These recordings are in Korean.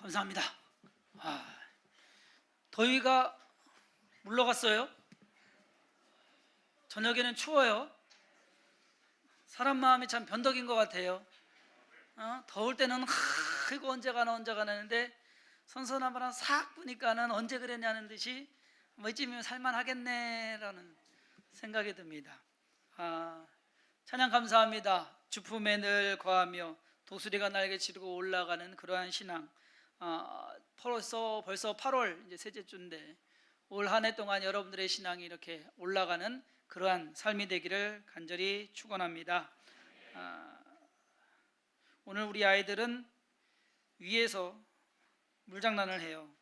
감사합니다. 아, 더위가 물러갔어요. 저녁에는 추워요. 사람 마음이 참 변덕인 것 같아요. 어? 더울 때는 하, 이거 언제 가나 언제 가나 하는데 선선한 바람 싹 부니까는 언제 그랬냐는 듯이 뭐 이쯤이면 살만하겠네라는 생각이 듭니다. 아, 찬양 감사합니다. 주품에 늘 거하며 도수리가 날개 치르고 올라가는 그러한 신앙. 아, 벌써 벌써 8월 이제 셋째 주인데 올 한 해 동안 여러분들의 신앙이 이렇게 올라가는 그러한 삶이 되기를 간절히 축원합니다. 아, 오늘 우리 아이들은 위에서 물장난을 해요.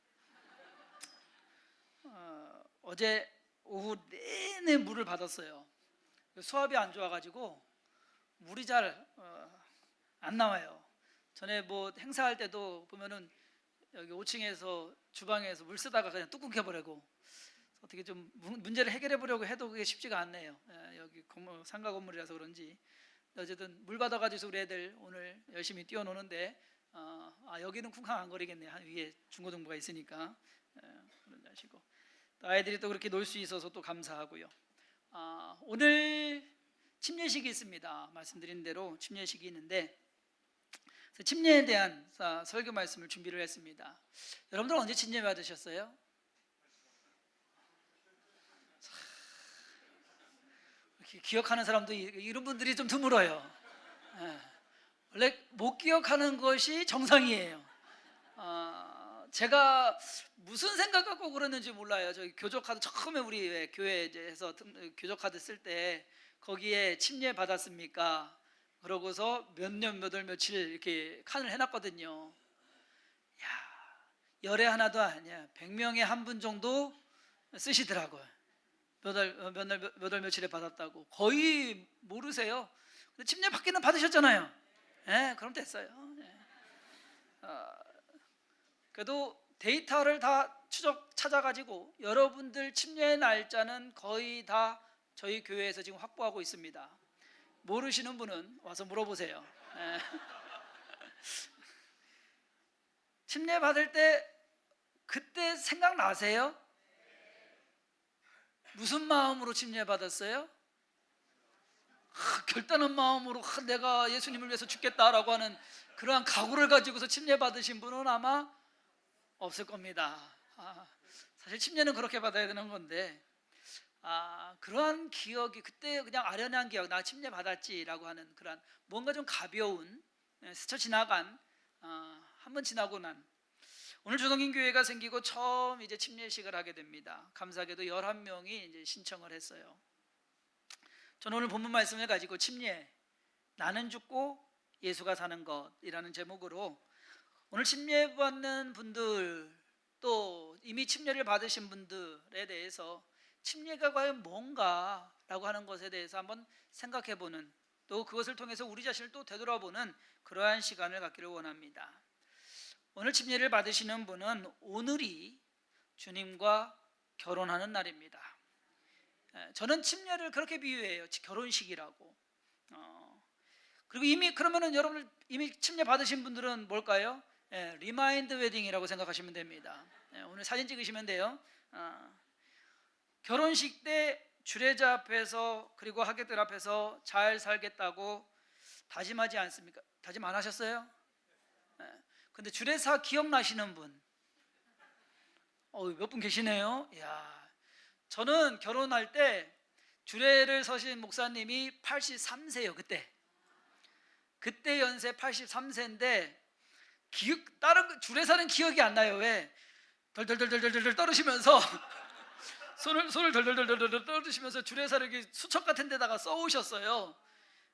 어, 어제 오후 내내 물을 받았어요. 수압이 안 좋아가지고 물이 잘안 나와요. 전에 뭐 행사할 때도 보면은 여기 5층에서 주방에서 물 쓰다가 그냥 뚝 끊겨버리고 어떻게 좀 문- 문제를 해결해 보려고 해도 그게 쉽지가 않네요. 예, 여기 건물, 상가 건물이라서 그런지 어쨌든 물 받아가지고 우리 애들 오늘 열심히 뛰어노는데 어, 아 여기는 쿵쾅 안 거리겠네. 한 위에 중고등부가 있으니까 예, 그런 자시고 또 아이들이 또 그렇게 놀 수 있어서 또 감사하고요. 아, 오늘 침례식이 있습니다. 말씀드린 대로 침례식이 있는데 침례에 대한 사- 설교 말씀을 준비를 했습니다. 여러분들 언제 침례 받으셨어요? 기억하는 사람도 이- 이런 분들이 좀 드물어요. 예. 원래 못 기억하는 것이 정상이에요. 어, 제가 무슨 생각 갖고 그러는지 몰라요. 저희 교적 카드 처음에 우리 왜 교회 이제 해서 등- 교적 카드 쓸 때 거기에 침례 받았습니까? 그러고서 몇 년 몇 월 며칠 이렇게 칸을 해놨거든요. 야 열에 하나도 아니야. 100명에 한 분 정도 쓰시더라고요. 몇 월 몇월 몇월 며칠에 받았다고 거의 모르세요. 근데 침례 받기는 받으셨잖아요. 예, 그럼 됐어요. 예. 어, 그래도 데이터를 다 추적 찾아가지고 여러분들 침례 날짜는 거의 다 저희 교회에서 지금 확보하고 있습니다. 모르시는 분은 와서 물어보세요. 예. 침례 받을 때 그때 생각나세요? 무슨 마음으로 침례 받았어요? 아, 결단한 마음으로 아, 내가 예수님을 위해서 죽겠다라고 하는 그러한 각오를 가지고서 침례 받으신 분은 아마 없을 겁니다. 아, 사실 침례는 그렇게 받아야 되는 건데 아, 그러한 기억이 그때 그냥 아련한 기억 나 침례 받았지라고 하는 그러한 뭔가 좀 가벼운 예, 스쳐 지나간 아, 한번 지나고 난 오늘 조성인 교회가 생기고 처음 이제 침례식을 하게 됩니다. 감사하게도 11명이 이제 신청을 했어요. 저는 오늘 본문 말씀을 가지고 침례 나는 죽고 예수가 사는 것이라는 제목으로 오늘 침례 받는 분들 또 이미 침례를 받으신 분들에 대해서 침례가 과연 뭔가라고 하는 것에 대해서 한번 생각해 보는 또 그것을 통해서 우리 자신을 또 되돌아보는 그러한 시간을 갖기를 원합니다. 오늘 침례를 받으시는 분은 오늘이 주님과 결혼하는 날입니다. 예, 저는 침례를 그렇게 비유해요. 결혼식이라고. 어, 그리고 이미 그러면은 여러분 이미 침례 받으신 분들은 뭘까요? 예, 리마인드 웨딩이라고 생각하시면 됩니다. 예, 오늘 사진 찍으시면 돼요. 어, 결혼식 때 주례자 앞에서 그리고 하객들 앞에서 잘 살겠다고 다짐하지 않습니까? 다짐 안 하셨어요? 예, 근데 주례사 기억나시는 분? 어, 몇 분 계시네요. 야, 저는 결혼할 때 주례를 서신 목사님이 83세요 그때. 그때 연세 83세인데 기억 다른 거- 주례사는 기억이 안 나요. 왜? 덜덜덜덜덜덜 떨으시면서 손을 손을 덜덜덜덜 떨으시면서 주례사를 수첩 같은 데다가 써오셨어요.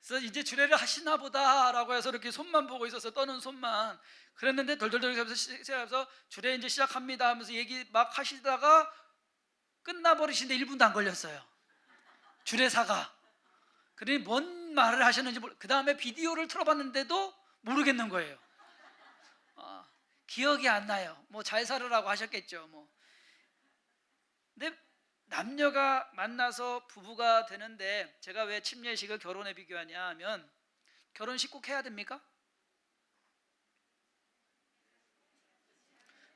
그래서 이제 주례를 하시나 보다라고 해서 이렇게 손만 보고 있어서 떠는 손만 그랬는데 덜덜덜 하면서 주례 이제 시작합니다 하면서 얘기 막 하시다가 끝나버리시는데 1분도 안 걸렸어요. 주례사가. 그러니 뭔 말을 하셨는지 그 다음에 비디오를 틀어봤는데도 모르겠는 거예요. 아, 기억이 안 나요. 뭐 잘 살으라고 하셨겠죠. 뭐. 근데 남녀가 만나서 부부가 되는데 제가 왜 침례식을 결혼에 비교하냐 하면 결혼식 꼭 해야 됩니까?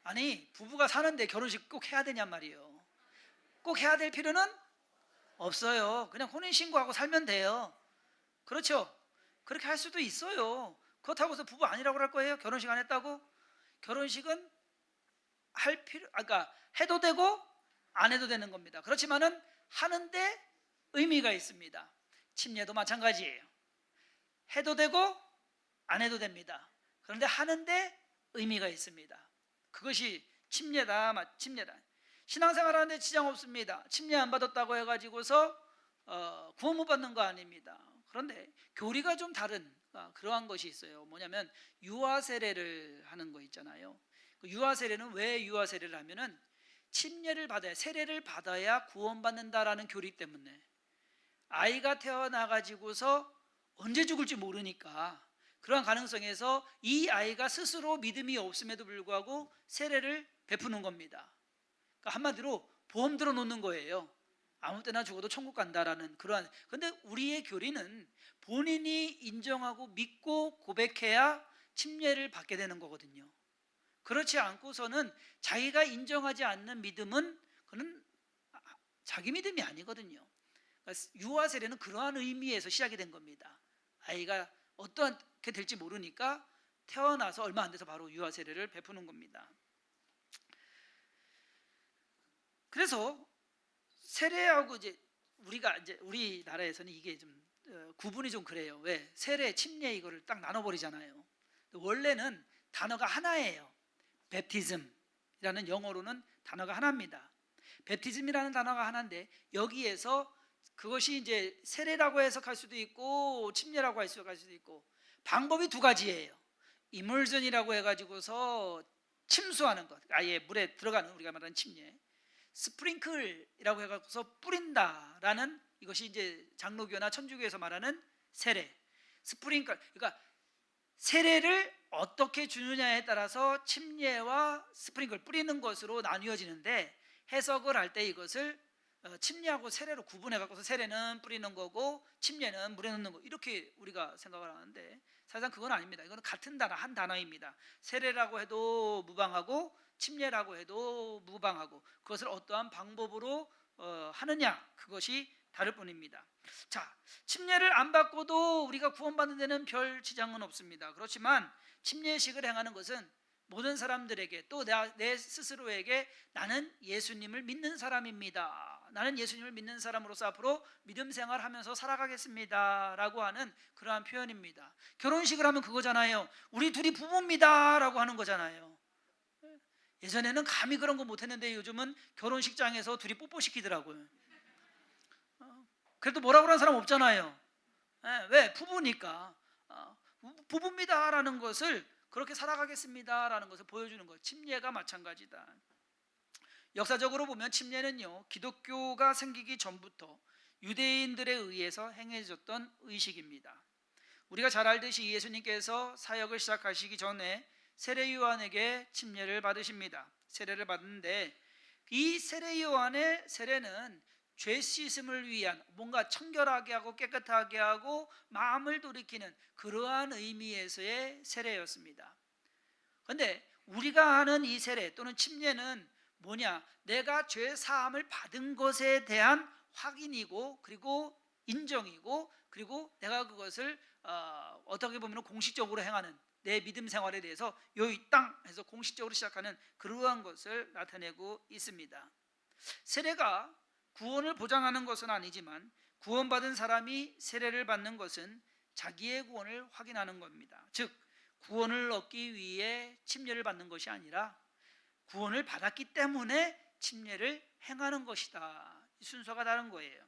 아니 부부가 사는데 결혼식 꼭 해야 되냔 말이에요. 꼭 해야 될 필요는 없어요. 그냥 혼인 신고하고 살면 돼요. 그렇죠? 그렇게 할 수도 있어요. 그렇다고 해서 부부 아니라고 할 거예요? 결혼식 안 했다고? 결혼식은 할 필요, 아까 해도 되고 안 해도 되는 겁니다. 그렇지만은 하는데 의미가 있습니다. 침례도 마찬가지예요. 해도 되고 안 해도 됩니다. 그런데 하는데 의미가 있습니다. 그것이 침례다, 마- 침례다. 신앙생활 하는데 지장 없습니다. 침례 안 받았다고 해가지고서 어, 구원 못 받는 거 아닙니다. 그런데 교리가 좀 다른 아, 그러한 것이 있어요. 뭐냐면 유아 세례를 하는 거 있잖아요. 그 유아 세례는 왜 유아 세례를 하면은 침례를 받아야 세례를 받아야 구원받는다라는 교리 때문에 아이가 태어나 가지고서 언제 죽을지 모르니까 그러한 가능성에서 이 아이가 스스로 믿음이 없음에도 불구하고 세례를 베푸는 겁니다. 그러니까 한마디로 보험 들어 놓는 거예요. 아무 때나 죽어도 천국 간다라는 그러한 근데 우리의 교리는 본인이 인정하고 믿고 고백해야 침례를 받게 되는 거거든요. 그렇지 않고서는 자기가 인정하지 않는 믿음은 그는 자기 믿음이 아니거든요. 그러니까 유아 세례는 그러한 의미에서 시작이 된 겁니다. 아이가 어떻게 될지 모르니까 태어나서 얼마 안 돼서 바로 유아 세례를 베푸는 겁니다. 그래서 세례하고 이제 우리가 이제 우리나라에서는 이게 좀 어, 구분이 좀 그래요. 왜 세례, 침례 이거를 딱 나눠버리잖아요. 원래는 단어가 하나예요. 베티즘이라는 영어로는 단어가 하나입니다. 베티즘이라는 단어가 하나인데 여기에서 그것이 이제 세례라고 해석할 수도 있고 침례라고 해석할 수도 있고 방법이 두 가지예요. 이물전이라고 해가지고서 침수하는 것, 아예 물에 들어가는 우리가 말하는 침례. 스프링클이라고 해가지고서 뿌린다라는 이것이 이제 장로교나 천주교에서 말하는 세례. 스프링클, 그러니까 세례를 어떻게 주느냐에 따라서 침례와 스프링클 뿌리는 것으로 나뉘어지는데 해석을 할 때 이것을 어, 침례하고 세례로 구분해 갖고서 세례는 뿌리는 거고 침례는 물에 넣는 거 이렇게 우리가 생각을 하는데 사실상 그건 아닙니다. 이거는 같은 단어 한 단어입니다. 세례라고 해도 무방하고 침례라고 해도 무방하고 그것을 어떠한 방법으로 어, 하느냐 그것이 다를 뿐입니다. 자, 침례를 안 받고도 우리가 구원받는 데는 별 지장은 없습니다. 그렇지만 침례식을 행하는 것은 모든 사람들에게 또 내 스스로에게 나는 예수님을 믿는 사람입니다. 나는 예수님을 믿는 사람으로서 앞으로 믿음 생활하면서 살아가겠습니다라고 하는 그러한 표현입니다. 결혼식을 하면 그거잖아요. 우리 둘이 부부입니다라고 하는 거잖아요. 예전에는 감히 그런 거 못했는데 요즘은 결혼식장에서 둘이 뽀뽀 시키더라고요. 어, 그래도 뭐라고 하는 사람 없잖아요. 예, 왜 부부니까 어, 부부입니다라는 것을 그렇게 살아가겠습니다라는 것을 보여주는 것. 침례가 마찬가지다. 역사적으로 보면 침례는요 기독교가 생기기 전부터 유대인들에 의해서 행해졌던 의식입니다. 우리가 잘 알듯이 예수님께서 사역을 시작하시기 전에 세례 요한에게 침례를 받으십니다. 세례를 받는데 이 세례 요한의 세례는 죄 씻음을 위한 뭔가 청결하게 하고 깨끗하게 하고 마음을 돌이키는 그러한 의미에서의 세례였습니다. 그런데 우리가 하는 이 세례 또는 침례는 뭐냐? 내가 죄 사함을 받은 것에 대한 확인이고 그리고 인정이고 그리고 내가 그것을 어, 어떻게 보면 공식적으로 행하는 내 믿음 생활에 대해서 요이 땅 해서 공식적으로 시작하는 그러한 것을 나타내고 있습니다. 세례가 구원을 보장하는 것은 아니지만 구원받은 사람이 세례를 받는 것은 자기의 구원을 확인하는 겁니다. 즉 구원을 얻기 위해 침례를 받는 것이 아니라 구원을 받았기 때문에 침례를 행하는 것이다. 이 순서가 다른 거예요.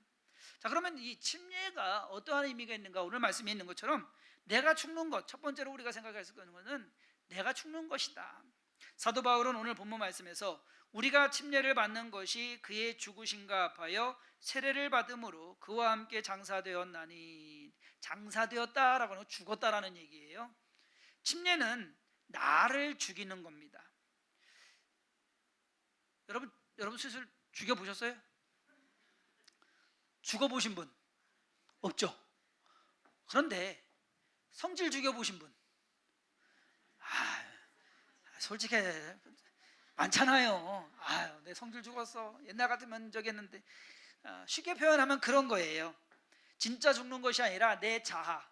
자, 그러면 이 침례가 어떠한 의미가 있는가? 오늘 말씀에 있는 것처럼 내가 죽는 것, 첫 번째로 우리가 생각할 수 있는 것은 내가 죽는 것이다. 사도 바울은 오늘 본문 말씀에서 우리가 침례를 받는 것이 그의 죽으신가 합하여 세례를 받음으로 그와 함께 장사되었나니 장사되었다라고 하는 죽었다라는 얘기예요. 침례는 나를 죽이는 겁니다. 여러분 여러분 스스로 죽여 보셨어요? 죽어 보신 분 없죠. 그런데 성질 죽여 보신 분, 아, 솔직히 많잖아요. 아유, 내 성질 죽었어. 옛날 같으면 저기 했는데 아, 쉽게 표현하면 그런 거예요. 진짜 죽는 것이 아니라 내 자아,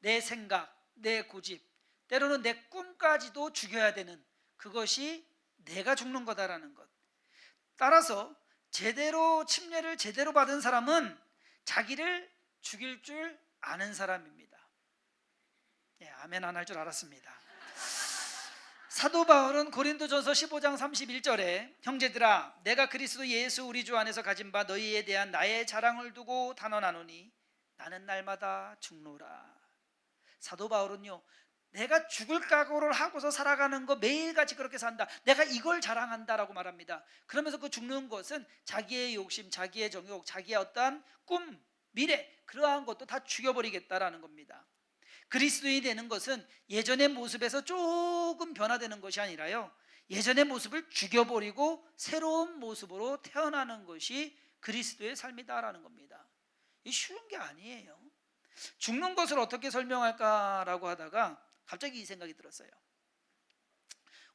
내 생각, 내 고집, 때로는 내 꿈까지도 죽여야 되는 그것이 내가 죽는 거다라는 것. 따라서 제대로 침례를 제대로 받은 사람은 자기를 죽일 줄 아는 사람입니다. 예, 아멘 안 할 줄 알았습니다. 사도 바울은 고린도전서 15장 31절에 형제들아 내가 그리스도 예수 우리 주 안에서 가진 바 너희에 대한 나의 자랑을 두고 단언하노니 나는 날마다 죽노라. 사도 바울은요. 내가 죽을 각오를 하고서 살아가는 거 매일같이 그렇게 산다. 내가 이걸 자랑한다라고 말합니다. 그러면서 그 죽는 것은 자기의 욕심, 자기의 정욕, 자기의 어떠한 꿈, 미래 그러한 것도 다 죽여버리겠다라는 겁니다. 그리스도인이 되는 것은 예전의 모습에서 조금 변화되는 것이 아니라요. 예전의 모습을 죽여버리고 새로운 모습으로 태어나는 것이 그리스도의 삶이다라는 겁니다. 이 쉬운 게 아니에요. 죽는 것을 어떻게 설명할까라고 하다가 갑자기 이 생각이 들었어요.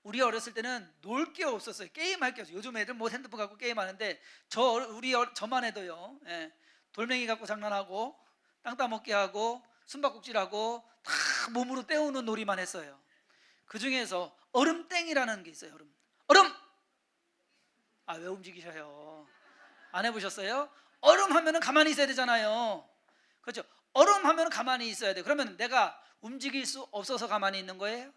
우리 어렸을 때는 놀 게 없었어요. 게임할 게 없어요. 요즘 애들 뭐 핸드폰 갖고 게임하는데 저 우리 어- 저만 해도요. 예, 돌멩이 갖고 장난하고 땅 따먹기 하고 숨바꼭질하고 다 몸으로 때우는 놀이만 했어요. 그 중에서 얼음땡이라는 게 있어요. 얼음. 얼음. 아 왜 움직이셔요? 안 해보셨어요? 얼음 하면은 가만히 있어야 되잖아요. 그렇죠? 얼음 하면은 가만히 있어야 돼. 그러면 내가 움직일 수 없어서 가만히 있는 거예요?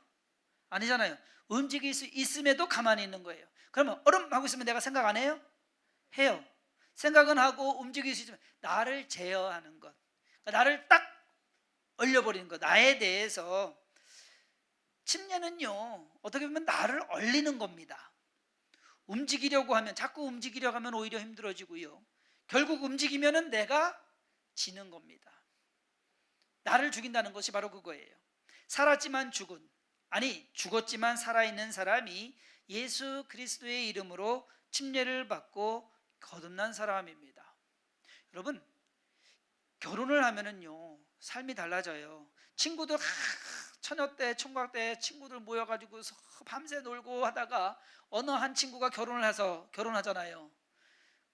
아니잖아요. 움직일 수 있음에도 가만히 있는 거예요. 그러면 얼음 하고 있으면 내가 생각 안 해요? 해요. 생각은 하고 움직일 수 있지만 나를 제어하는 것, 그러니까 나를 딱 얼려버리는 것, 나에 대해서 침례는요 어떻게 보면 나를 얼리는 겁니다. 움직이려고 하면 자꾸 움직이려고 하면 오히려 힘들어지고요. 결국 움직이면은 내가 지는 겁니다. 나를 죽인다는 것이 바로 그거예요. 살았지만 죽은 아니 죽었지만 살아있는 사람이 예수 그리스도의 이름으로 침례를 받고 거듭난 사람입니다. 여러분 결혼을 하면은요 삶이 달라져요. 친구들 하, 처녀 때 총각 때 친구들 모여가지고 밤새 놀고 하다가 어느 한 친구가 결혼을 해서 결혼하잖아요.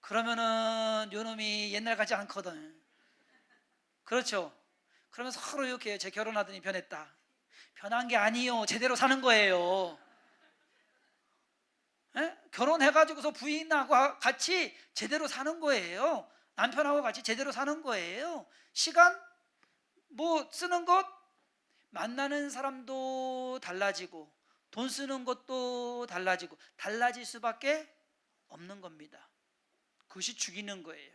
그러면은 요놈이 옛날 같지 않거든. 그렇죠. 그러면 서로 이렇게 제 결혼하더니 변했다. 변한 게 아니요. 제대로 사는 거예요. 예? 결혼해가지고서 부인하고 같이 제대로 사는 거예요. 남편하고 같이 제대로 사는 거예요. 시간 뭐 쓰는 것 만나는 사람도 달라지고 돈 쓰는 것도 달라지고 달라질 수밖에 없는 겁니다. 그것이 죽이는 거예요.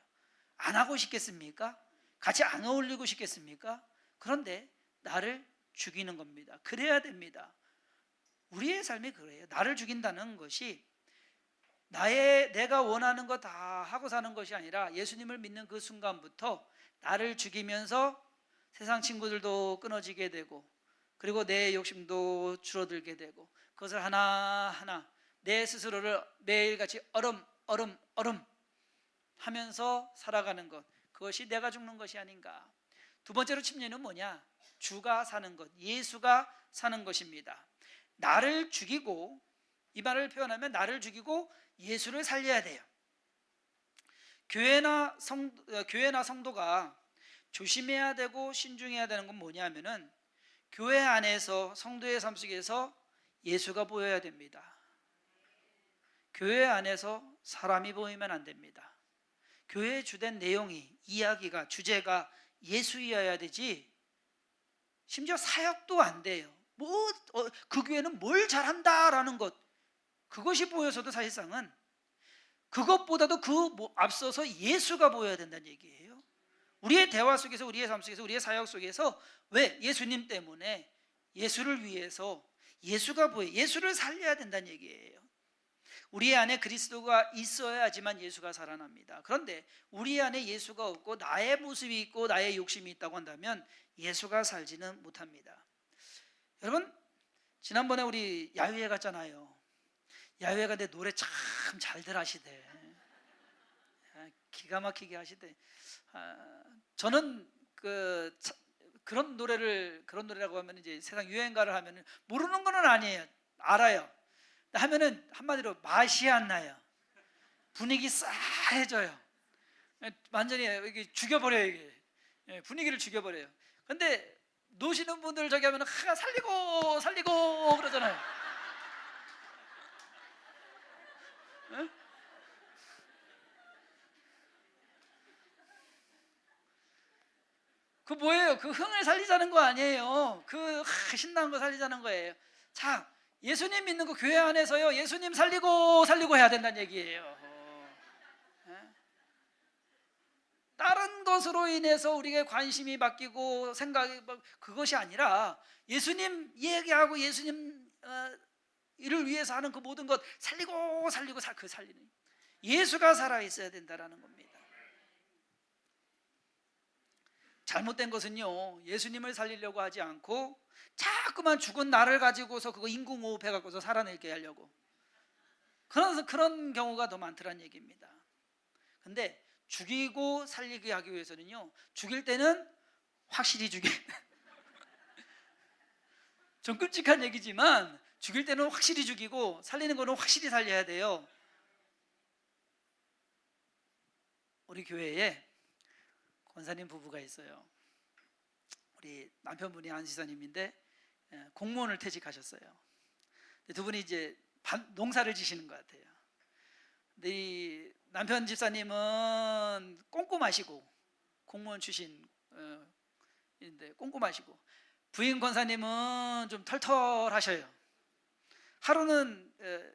안 하고 싶겠습니까? 같이 안 어울리고 싶겠습니까? 그런데 나를 죽이는 겁니다. 그래야 됩니다. 우리의 삶이 그래요. 나를 죽인다는 것이 나의 내가 원하는 거 다 하고 사는 것이 아니라 예수님을 믿는 그 순간부터 나를 죽이면서 세상 친구들도 끊어지게 되고 그리고 내 욕심도 줄어들게 되고 그것을 하나하나 내 스스로를 매일같이 얼음 얼음 얼음 하면서 살아가는 것. 그것이 내가 죽는 것이 아닌가. 두 번째로 침례는 뭐냐? 주가 사는 것 예수가 사는 것입니다. 나를 죽이고 이 말을 표현하면 나를 죽이고 예수를 살려야 돼요. 교회나 성 어, 교회나 성도가 조심해야 되고 신중해야 되는 건 뭐냐면은 교회 안에서 성도의 삶 속에서 예수가 보여야 됩니다. 교회 안에서 사람이 보이면 안 됩니다. 교회의 주된 내용이 이야기가 주제가 예수이어야 되지. 심지어 사역도 안 돼요. 뭐그 어, 교회는 뭘 잘한다라는 것 그것이 보여서도 사실상은 그것보다도 그뭐 앞서서 예수가 보여야 된다는 얘기예요. 우리의 대화 속에서 우리의 삶 속에서 우리의 사역 속에서 왜 예수님 때문에 예수를 위해서 예수가 보여 예수를 살려야 된다는 얘기예요. 우리 안에 그리스도가 있어야지만 예수가 살아납니다. 그런데 우리 안에 예수가 없고 나의 모습이 있고 나의 욕심이 있다고 한다면 예수가 살지는 못합니다. 여러분 지난번에 우리 야유회 갔잖아요. 야유회 가는데 노래 참 잘들 하시대. 아, 기가 막히게 하시대. 아, 저는 그 차- 그런 노래를 그런 노래라고 하면 이제 세상 유행가를 하면 모르는 거는 아니에요. 알아요. 하면은 한마디로 맛이 안 나요. 분위기 싸해져요. 완전히 이게 죽여버려요 이게 예, 분위기를 죽여버려요. 근데 노시는 분들 저기 하면은 하 살리고 살리고 그러잖아요. 예? 그 뭐예요? 그 흥을 살리자는 거 아니에요. 그 하, 신나는 거 살리자는 거예요. 자, 예수님 믿는 거 교회 안에서요. 예수님 살리고 살리고 해야 된다는 얘기예요. 예? 다른 것으로 인해서 우리에게 관심이 바뀌고 생각이 막 그것이 아니라 예수님 얘기하고 예수님 어, 이를 위해서 하는 그 모든 것 살리고 살리고 사- 그 살리는 예수가 살아 있어야 된다라는 겁니다. 잘못된 것은요 예수님을 살리려고 하지 않고 자꾸만 죽은 나를 가지고서 그거 인공호흡해 갖고서 살아내게 하려고 그런 그런 경우가 더 많더란 얘기입니다. 근데 죽이고 살리게 하기 위해서는요 죽일 때는 확실히 죽이 좀 끔찍한 얘기지만 죽일 때는 확실히 죽이고 살리는 거는 확실히 살려야 돼요. 우리 교회에 권사님 부부가 있어요. 우리 남편분이 안시사님인데 예, 공무원을 퇴직하셨어요. 두 분이 이제 반- 농사를 지시는 것 같아요. 근데 이 남편 집사님은 꼼꼼하시고 공무원 출신 어, 인데 꼼꼼하시고 부인 권사님은 좀 털털하셔요. 하루는 에,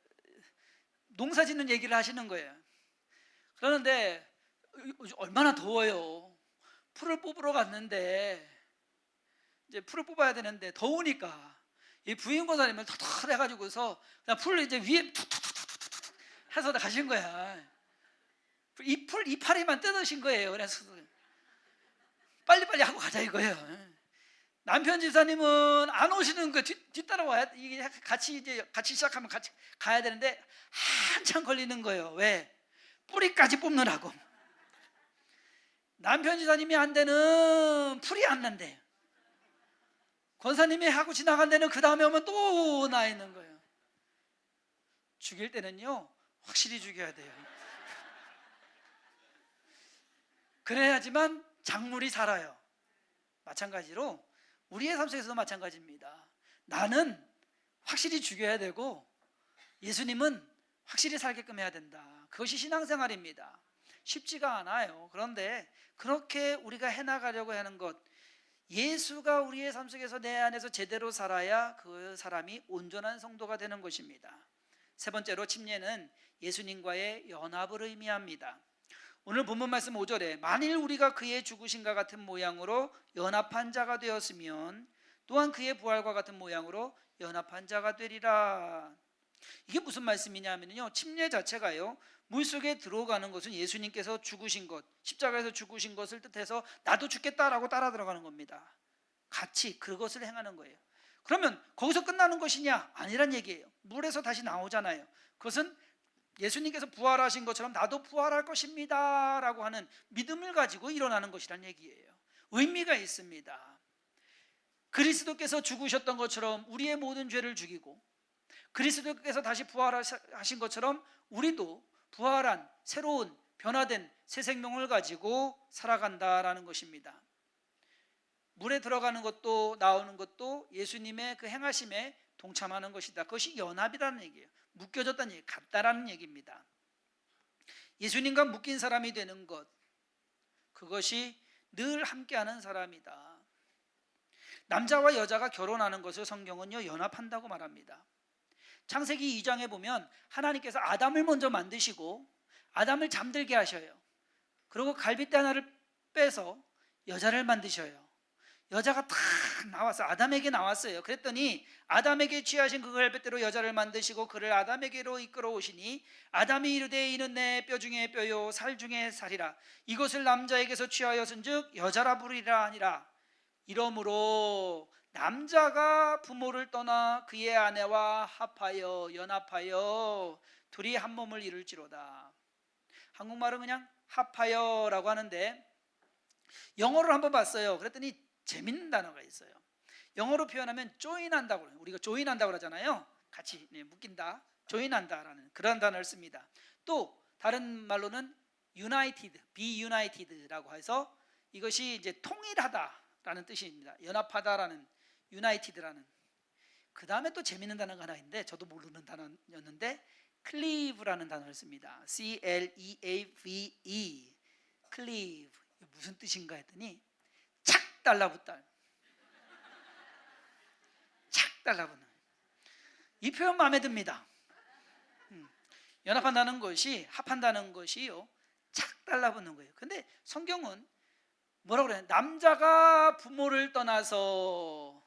농사 짓는 얘기를 하시는 거예요. 그러는데 얼마나 더워요. 풀을 뽑으러 갔는데 이제 풀을 뽑아야 되는데 더우니까 이 부인 권사님은 털털 해 가지고서 그냥 풀 이제 위에 툭툭툭툭툭 해서 가신 거야. 이 풀 이파리만 뜯으신 거예요. 그래서 빨리빨리 하고 가자 이거예요. 남편 집사님은 안 오시는 거 뒤, 뒤따라 와야 이게 같이 이제 같이 시작하면 같이 가야 되는데 한참 걸리는 거예요. 왜? 뿌리까지 뽑느라고. 남편 집사님이 한 데는 풀이 안 난대. 권사님이 하고 지나간 데는 그 다음에 오면 또 나 있는 거예요. 죽일 때는요 확실히 죽여야 돼요. 그래야지만 작물이 살아요. 마찬가지로 우리의 삶 속에서도 마찬가지입니다. 나는 확실히 죽여야 되고 예수님은 확실히 살게끔 해야 된다. 그것이 신앙생활입니다. 쉽지가 않아요. 그런데 그렇게 우리가 해나가려고 하는 것, 예수가 우리의 삶 속에서 내 안에서 제대로 살아야 그 사람이 온전한 성도가 되는 것입니다. 세 번째로 침례는 예수님과의 연합을 의미합니다. 오늘 본문 말씀 5절에 만일 우리가 그의 죽으신과 같은 모양으로 연합한 자가 되었으면 또한 그의 부활과 같은 모양으로 연합한 자가 되리라. 이게 무슨 말씀이냐면요. 침례 자체가요. 물 속에 들어가는 것은 예수님께서 죽으신 것, 십자가에서 죽으신 것을 뜻해서 나도 죽겠다라고 따라 들어가는 겁니다. 같이 그것을 행하는 거예요. 그러면 거기서 끝나는 것이냐? 아니란 얘기예요. 물에서 다시 나오잖아요. 그것은 예수님께서 부활하신 것처럼 나도 부활할 것입니다 라고 하는 믿음을 가지고 일어나는 것이란 얘기예요. 의미가 있습니다. 그리스도께서 죽으셨던 것처럼 우리의 모든 죄를 죽이고 그리스도께서 다시 부활하신 것처럼 우리도 부활한 새로운 변화된 새 생명을 가지고 살아간다라는 것입니다. 물에 들어가는 것도 나오는 것도 예수님의 그 행하심에 동참하는 것이다. 그것이 연합이라는 얘기예요. 묶여졌다는 얘기, 같다라는 얘기입니다. 예수님과 묶인 사람이 되는 것, 그것이 늘 함께하는 사람이다. 남자와 여자가 결혼하는 것을 성경은요 연합한다고 말합니다. 창세기 2장에 보면 하나님께서 아담을 먼저 만드시고 아담을 잠들게 하셔요. 그리고 갈빗대 하나를 빼서 여자를 만드셔요. 여자가 탁 나왔어. 아담에게 나왔어요. 그랬더니 아담에게 취하신 그 갈빗대로 여자를 만드시고 그를 아담에게로 이끌어 오시니 아담이 이르되 이는 내 뼈 중에 뼈요 살 중에 살이라 이것을 남자에게서 취하였은즉 여자라 부르리라 하니라 이러므로 남자가 부모를 떠나 그의 아내와 합하여 연합하여 둘이 한 몸을 이룰지로다. 한국말은 그냥 합하여라고 하는데 영어를 한번 봤어요. 그랬더니 재밌는 단어가 있어요. 영어로 표현하면 그래요. 우리가 join한다고 그러잖아요. 같이 네, 묶인다. 조인한다라는 그런 단어를 씁니다. 또 다른 말로는 united, be united라고 해서 이것이 이제 통일하다라는 뜻입니다. 연합하다라는 united라는. 그 다음에 또 재밌는 단어가 하나 있는데 저도 모르는 단어였는데 cleave라는 단어를 씁니다. C L E A V E, 이게 무슨 뜻인가 했더니 착 달라붙다. 착 달라붙는. 이 표현 마음에 듭니다. 음, 연합한다는 것이 합한다는 것이요 착 달라붙는 거예요. 근데 성경은 뭐라 그래요? 남자가 부모를 떠나서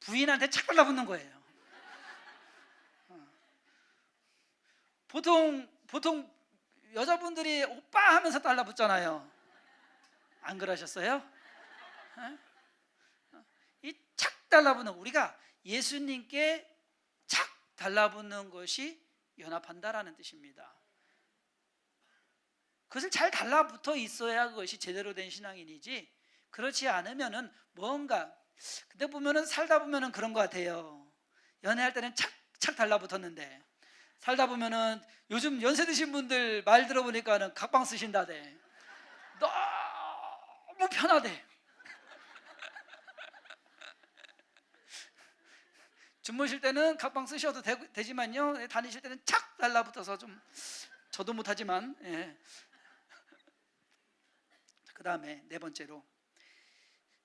부인한테 착 달라붙는 거예요. 어. 보통 보통 여자분들이 오빠 하면서 달라붙잖아요. 안 그러셨어요? 어? 이착 달라붙는 우리가 예수님께 착 달라붙는 것이 연합한다라는 뜻입니다. 그것을 잘 달라붙어 있어야 그것이 제대로 된 신앙인이지 그렇지 않으면은 뭔가 그때 보면은 살다 보면은 그런 것 같아요. 연애할 때는 착착 달라붙었는데 살다 보면은 요즘 연세 드신 분들 말 들어보니까는 각방 쓰신다대. 너무 편하대. 주무실 때는 각방 쓰셔도 되, 지만요 다니실 때는 착 달라붙어서 좀 저도 못하지만 예. 그 다음에 네 번째로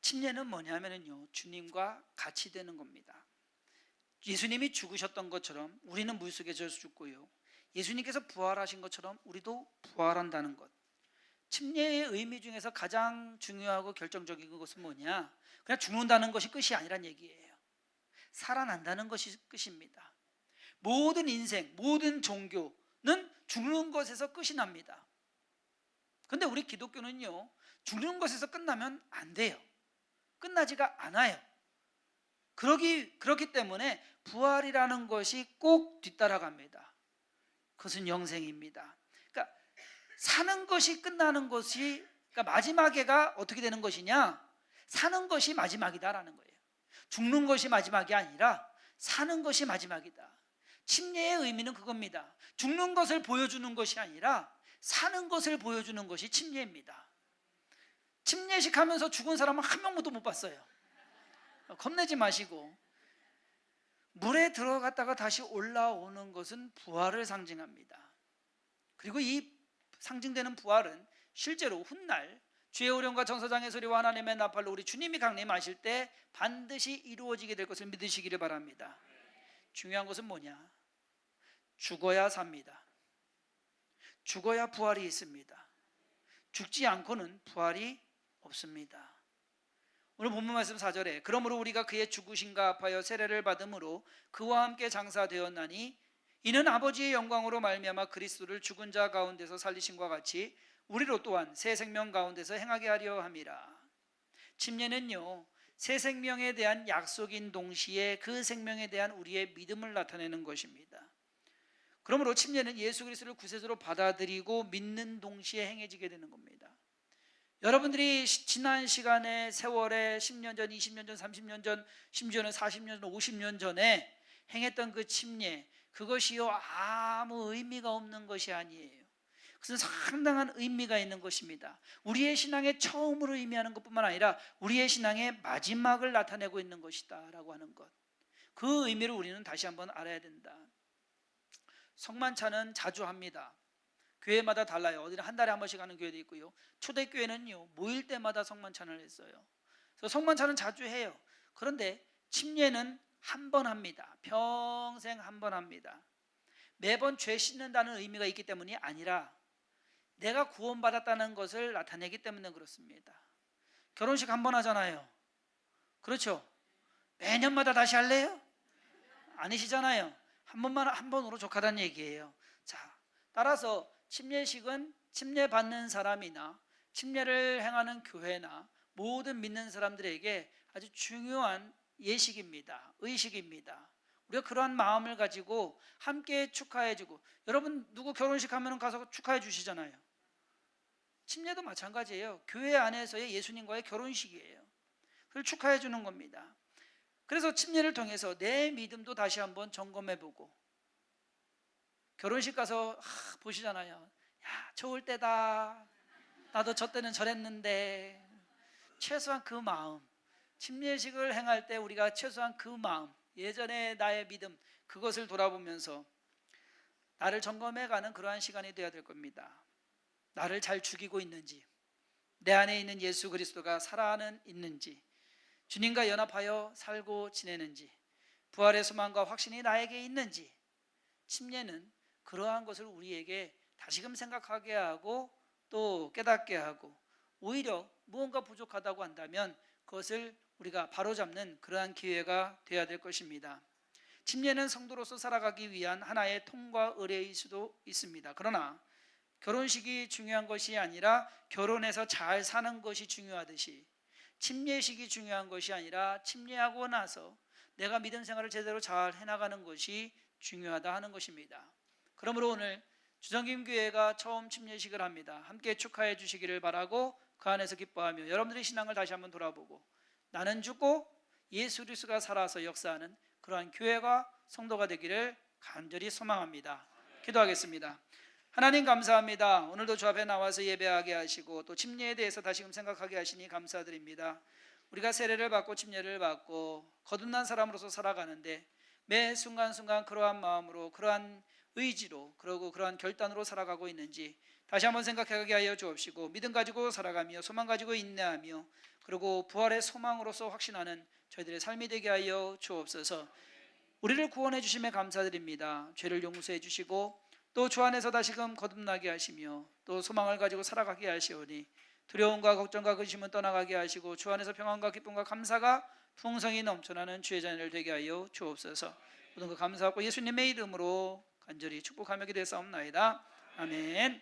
침례는 뭐냐면요 주님과 같이 되는 겁니다. 예수님이 죽으셨던 것처럼 우리는 물 속에 젖어 죽고요. 예수님께서 부활하신 것처럼 우리도 부활한다는 것. 침례의 의미 중에서 가장 중요하고 결정적인 것은 뭐냐? 그냥 죽는다는 것이 끝이 아니란 얘기예요. 살아난다는 것이 끝입니다. 모든 인생, 모든 종교는 죽는 것에서 끝이 납니다. 근데 우리 기독교는요, 죽는 것에서 끝나면 안 돼요. 끝나지가 않아요. 그러기, 그렇기 때문에 부활이라는 것이 꼭 뒤따라갑니다. 그것은 영생입니다. 그러니까 사는 것이 끝나는 것이 그러니까 마지막에가 어떻게 되는 것이냐? 사는 것이 마지막이다라는 거예요. 죽는 것이 마지막이 아니라 사는 것이 마지막이다. 침례의 의미는 그겁니다. 죽는 것을 보여주는 것이 아니라 사는 것을 보여주는 것이 침례입니다. 침례식 하면서 죽은 사람은 한 명도 못 봤어요. 겁내지 마시고 물에 들어갔다가 다시 올라오는 것은 부활을 상징합니다. 그리고 이 상징되는 부활은 실제로 훗날 주의 오령과 정서장의 소리와 하나님의 나팔로 우리 주님이 강림하실 때 반드시 이루어지게 될 것을 믿으시기를 바랍니다. 중요한 것은 뭐냐? 죽어야 삽니다. 죽어야 부활이 있습니다. 죽지 않고는 부활이 없습니다. 오늘 본문 말씀 4절에 그러므로 우리가 그의 죽으신가 아파여 세례를 받음으로 그와 함께 장사되었나니 이는 아버지의 영광으로 말미암아 그리스도를 죽은 자 가운데서 살리신과 같이 우리로 또한 새 생명 가운데서 행하게 하려 함이라. 침례는요. 새 생명에 대한 약속인 동시에 그 생명에 대한 우리의 믿음을 나타내는 것입니다. 그러므로 침례는 예수 그리스도를 구세주로 받아들이고 믿는 동시에 행해지게 되는 겁니다. 여러분들이 지난 시간에 세월에 10년 전, 20년 전, 30년 전, 심지어는 40년 전, 50년 전에 행했던 그 침례 그것이요 아무 의미가 없는 것이 아니에요. 그것은 상당한 의미가 있는 것입니다. 우리의 신앙의 처음으로 의미하는 것뿐만 아니라 우리의 신앙의 마지막을 나타내고 있는 것이다라고 하는 것. 그 의미를 우리는 다시 한번 알아야 된다. 성만찬은 자주 합니다. 교회마다 달라요. 어디는 한 달에 한 번씩 하는 교회도 있고요. 초대교회는요 모일 때마다 성만찬을 했어요. 그래서 성만찬은 자주 해요. 그런데 침례는 한 번 합니다. 평생 한 번 합니다. 매번 죄 씻는다는 의미가 있기 때문이 아니라 내가 구원받았다는 것을 나타내기 때문에 그렇습니다. 결혼식 한 번 하잖아요. 그렇죠? 매년마다 다시 할래요? 아니시잖아요. 한 번만 한 번으로 족하다는 얘기예요. 자, 따라서 침례식은 침례 받는 사람이나 침례를 행하는 교회나 모든 믿는 사람들에게 아주 중요한 예식입니다. 의식입니다. 우리가 그러한 마음을 가지고 함께 축하해주고 여러분 누구 결혼식 하면 가서 축하해 주시잖아요. 침례도 마찬가지예요. 교회 안에서의 예수님과의 결혼식이에요. 그걸 축하해 주는 겁니다. 그래서 침례를 통해서 내 믿음도 다시 한번 점검해 보고 결혼식 가서 아, 보시잖아요. 야, 좋을 때다. 나도 저 때는 저랬는데 최소한 그 마음 침례식을 행할 때 우리가 최소한 그 마음 예전의 나의 믿음 그것을 돌아보면서 나를 점검해가는 그러한 시간이 되어야 될 겁니다. 나를 잘 죽이고 있는지 내 안에 있는 예수 그리스도가 살아는 있는지 주님과 연합하여 살고 지내는지 부활의 소망과 확신이 나에게 있는지 침례는 그러한 것을 우리에게 다시금 생각하게 하고 또 깨닫게 하고 오히려 무언가 부족하다고 한다면 그것을 우리가 바로잡는 그러한 기회가 되어야 될 것입니다. 침례는 성도로서 살아가기 위한 하나의 통과 의례일 수도 있습니다. 그러나 결혼식이 중요한 것이 아니라 결혼해서 잘 사는 것이 중요하듯이 침례식이 중요한 것이 아니라 침례하고 나서 내가 믿음 생활을 제대로 잘 해나가는 것이 중요하다 하는 것입니다. 그러므로 오늘 주정김 교회가 처음 침례식을 합니다. 함께 축하해 주시기를 바라고 그 안에서 기뻐하며 여러분들의 신앙을 다시 한번 돌아보고 나는 죽고 예수 그리스도가 살아서 역사하는 그러한 교회가 성도가 되기를 간절히 소망합니다. 기도하겠습니다. 하나님 감사합니다. 오늘도 주 앞에 나와서 예배하게 하시고 또 침례에 대해서 다시금 생각하게 하시니 감사드립니다. 우리가 세례를 받고 침례를 받고 거듭난 사람으로서 살아가는데 매 순간순간 그러한 마음으로 그러한 의지로 그러고 그러한 결단으로 살아가고 있는지 다시 한번 생각하게 하여 주옵시고 믿음 가지고 살아가며 소망 가지고 인내하며 그리고 부활의 소망으로서 확신하는 저희들의 삶이 되게 하여 주옵소서. 우리를 구원해 주심에 감사드립니다. 죄를 용서해 주시고 또 주 안에서 다시금 거듭나게 하시며 또 소망을 가지고 살아가게 하시오니 두려움과 걱정과 근심은 떠나가게 하시고 주 안에서 평안과 기쁨과 감사가 풍성히 넘쳐나는 주의 자녀를 되게 하여 주옵소서. 모든 것 감사하고 예수님의 이름으로 간절히 축복하며 기도했사옵나이다. 아멘.